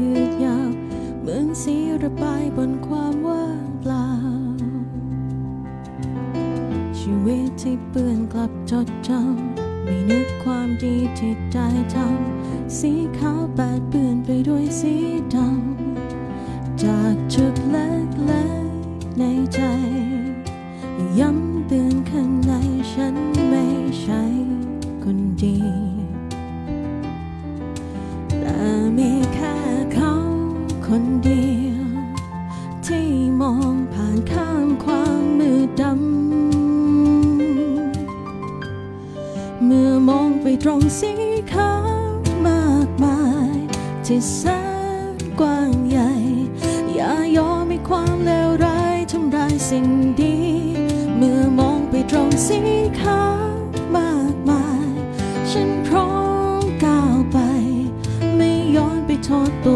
ยืดยาว เหมือนสีระบายบนความว่างเปล่า ชีวิตที่เปื้อนกลับจดจำไม่นึกความดีที่ได้ทำสีขาวแปดเปื้อนไปด้วยสีดำจากจุดเล็กๆ คนเดียว ที่มองผ่านข้ามความมืดดำ เมื่อมองไปตรงสีขาวมากมาย ที่แสนกว้างใหญ่ อย่ายอมให้ความเลวร้ายทำลายสิ่งดี เมื่อมองไปตรงสีขาวมากมาย ฉันพร้อมก้าวไป ไม่ย้อนไปโทษตัว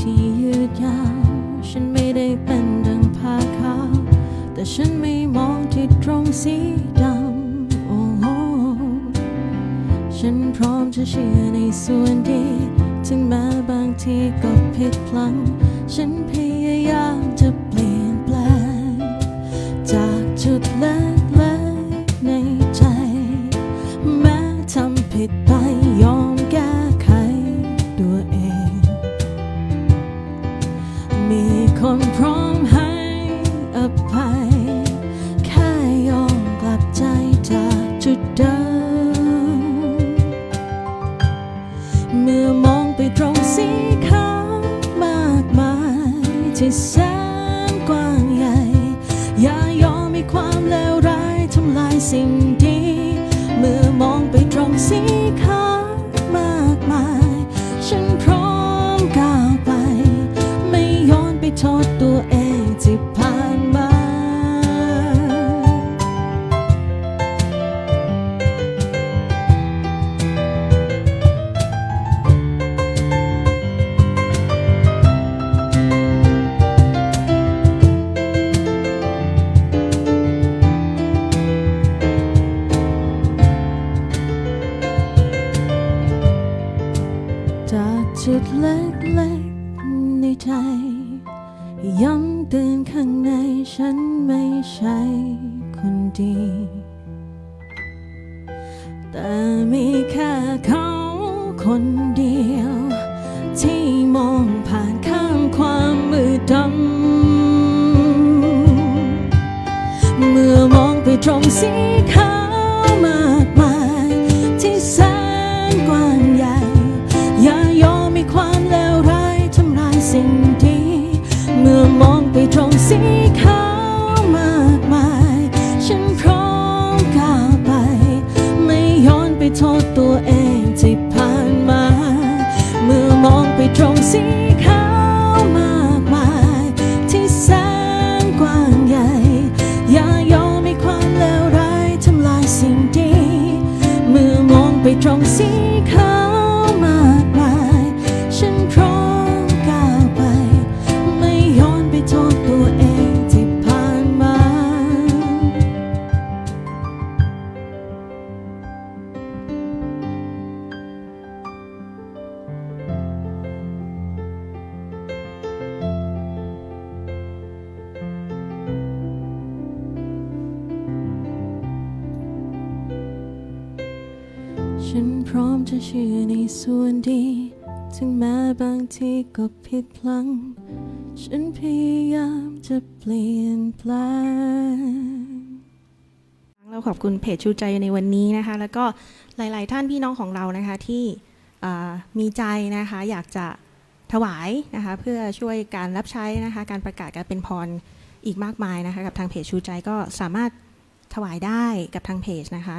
ที่ยืดยาว ฉันไม่ได้เป็นดังผ้าขาว แต่ฉันไม่มองที่ตรงสีดำโอ้โหฉันพร้อมจะเชื่อในส่วนดี ถึงแม้บางทีก็ผิดพลังฉันพยายามจะ คนพร้อมให้อภัย แค่ยอมกลับใจจากจุดเดิม เมื่อมองไปตรงสีขาวมากมายที่ ตัวเองที่ผ่านมา จากจุดเล็กๆในใจ ย้ำเตือนข้างในฉันไม่ใช่คนดี แต่มีแค่เขาคนเดียว ที่มองผ่านข้ามความมืดดำ เมื่อมองไปตรงสีขาว ไฉันพร้อมจะเชื่อในส่วนดี ถึงแม้บางทีก็ผิดพลัง ฉันพยายามจะเปลี่ยนแปลง เราขอบคุณเพจชูใจในวันนี้นะคะ แล้วก็หลาย ๆ ท่านพี่น้องของเรานะคะที่อ่ามีใจนะคะ อยากจะถวายนะคะ เพื่อช่วยการรับใช้นะคะ การประกาศการเป็นพรอีกมากมายนะคะ กับทางเพจชูใจก็สามารถถวายได้กับทางเพจนะคะ